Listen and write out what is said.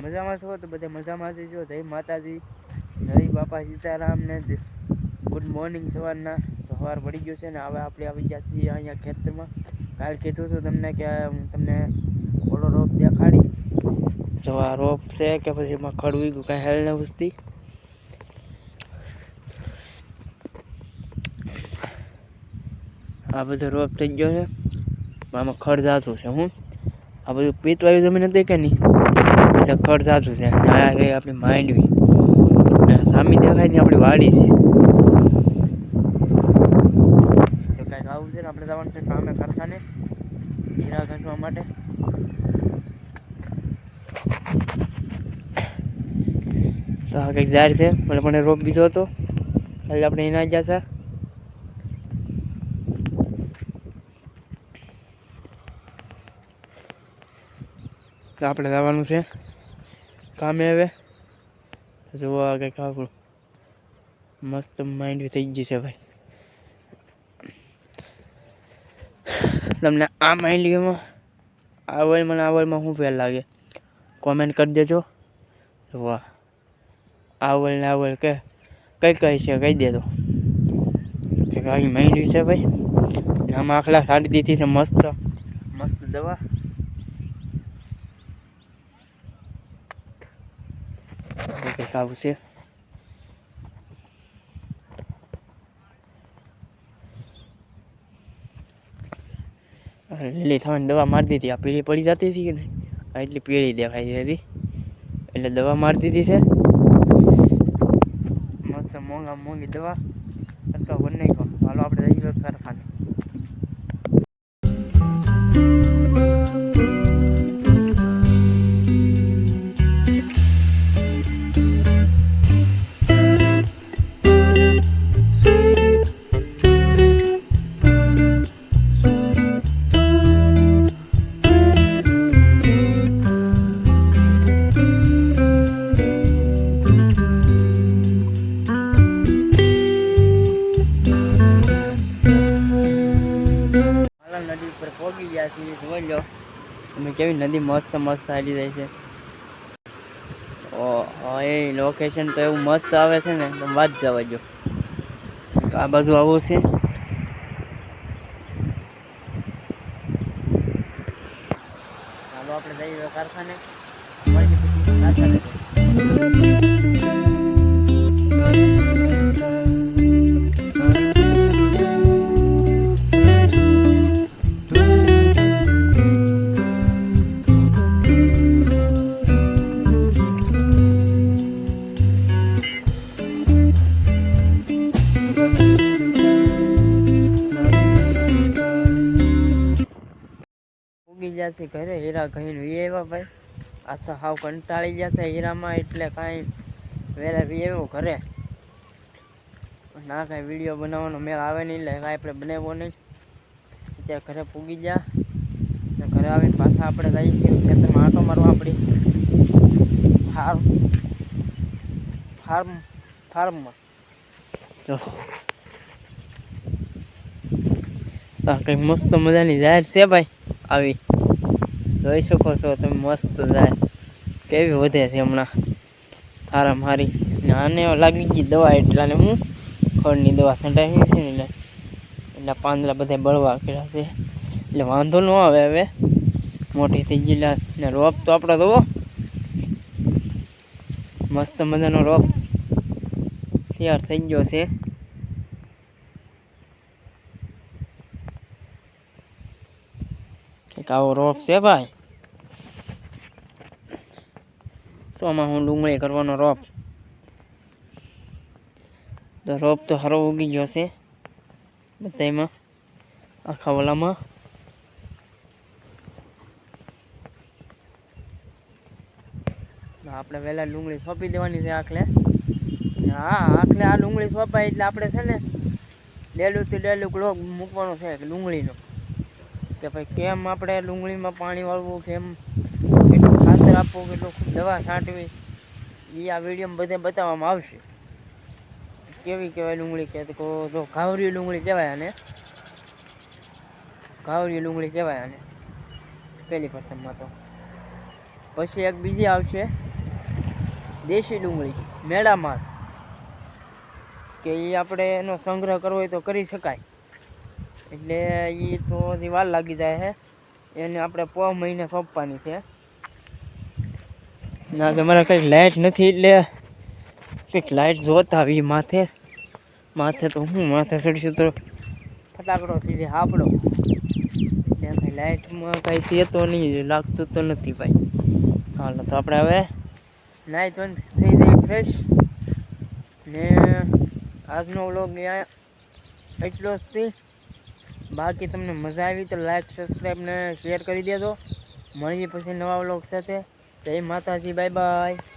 મજામાં છો? તો બધા મજામાં જ છો. જય માતાજી. જય બાપા સીતારામ ને ગુડ મોર્નિંગ સવારના. તો સવાર પડી ગયો છે ને હવે આપણે આવી ગયા છીએ અહીંયા ખેતરમાં. કાલ કીધું હતું તમને કે હું તમને ઓલો રોપ દેખાડી. જો આ રોપ છે કે પછી એમાં ખડવી ગયું કાંઈ હેલ ન પૂછતી આ બધો રોપ થઈ ગયો છે. આમાં ખડ જાતું છે, હું. આ બધું પીતવાયું જમીન હતી કે નહીં? એટલે ખડ જાતું છે. આ રહી આપણી માંડવી સામે દેખાય ને આપણી વાડી છે. તો કાંઈક આવું છે ને આપણે જવાનું છે કામે કારખાને. હીરા ઘસવા માટે. તો આ કંઈક ઝાડ છે. મને પણ રોપ બીજો હતો. કાલે આપણે એના ગયા હતા. તો આપણે જવાનું છે કામે હવે. જોવા જુઓ આ કંઈક મસ્ત માઇન્ડ થઈ ગયું છે ભાઈ. તમને આ માઇન્ડમાં આ વર્લ્ડ મને આ વર્લ્ડમાં શું ફેર લાગે? કોમેન્ટ કરી દેજો. વાહ આ વર્લ્ડ આ વર્લ્ડ કે કઈ કઈ છે કહી દેજો. કે આવી માઇન્ડ છે ભાઈ. આમાં આખલા સાડી દીધી છે, મસ્ત. મસ્ત દવા. કંઈક આવું છે લીલી થવાની દવા મારી દીધી. આ પીળી પડી જતી હતી કે નહીં? આ એટલી પીળી દેખાય છે એટલે દવા મારી દીધી છે. મસ્ત મોંઘા મોંઘી દવા. અથવા બંને હાલો, આપણે જઈએ કારખાને. છીએ જોઈ લો તમે કેવી નદી મસ્ત મસ્ત હાલી જાય છે. એ લોકેશન તો એવું મસ્ત આવે છે ને તમે વાત જવા જો આ બાજુ આવું છે. ચાલો, આપણે જઈએ કારખાને. જશે ઘરે હીરા કહીને વી ભાઈ. આ તો હાવ કંટાળી જશે હીરામાં એટલે કાંઈ વેરા વી ઘરે. ના કાંઈ વીડિયો બનાવવાનો મેળ આવે નહીં, એટલે કાંઈ આપણે બનાવ્યો નહીં. અત્યારે ઘરે પૂગી જા. ઘરે આવીને પાછા આપણે જઈએ છીએ. ખેતરમાં આટો મારવા આપણી ફાર્મ ફાર્મ, ફાર્મમાં. જો. કંઈક મસ્ત મજાની જાહેર છે ભાઈ, આવી. જોઈ શકો છો તમે મસ્ત જાય. કેવી વધે છે હમણાં. હારામ મારી. આને લાગી ગઈ દવા એટલાને હું. ખડની દવા છંટાવી છે ને એટલે. એટલે પાંદડા બધા બળવા કર્યા છે. એટલે વાંધો ન આવે હવે. મોટી થઈ ગયેલા ને રોપ તો આપણે દવો મસ્ત મજાનો રોપ તૈયાર થઈ ગયો છે. કંઈક આવો રોપ છે ભાઈ? શોમાં હું ડુંગળી કરવાનો રોપ. તો રોપ તો સારો ઉગી ગયો છે બધામાં આખા ઓલામાં. આપણે વહેલા ડુંગળી સોંપી દેવાની છે આખલે. હા, આખલે આ ડુંગળી સોંપાય એટલે આપણે છે ને ડેલું થી ડેલું ગ્લોક મૂકવાનો છે ડુંગળીનો. કે ભાઈ કેમ આપણે ડુંગળીમાં પાણી વાળવું, કેમ ખાતર આપવું કેટલું દવા છાંટવી. એ આ વિડીયોમાં બધે બતાવવામાં આવશે. કેવી કહેવાય ડુંગળી કે તો ઘાવરી ડુંગળી કહેવાય આને. ઘાવરી ડુંગળી કહેવાય આને. પહેલી પ્રથમમાં તો. પછી એક બીજી આવશે. દેશી ડુંગળી મેળામાં કે એ આપણે એનો સંગ્રહ કરવો હોય તો કરી શકાય. એટલે એ તો વાર લાગી જાય છે એને આપણે પોહ મહિને સોંપવાની છે. ના, તમારા કંઈક લાઇટ નથી એટલે કંઈક લાઇટ જોતા આવી માથે. માથે તો હું, માથે ચડશું તો ફટાકડો સીધે હાપડો એટલે કંઈ લાઇટમાં કાંઈ છે તો નહીં, લાગતું તો નથી ભાઈ. હાલો, તો આપણે હવે નાઈ તો થઈ જાય ફ્રેશ ને આજનો વ્લોગ એટલો જ છે. બાકી તમને મજા આવી તો લાઈક સબસ્ક્રાઈબ ને શેર કરી દેજો. મળીએ પછી નવા વ્લોગ સાથે. જય માતાજી બાય બાય.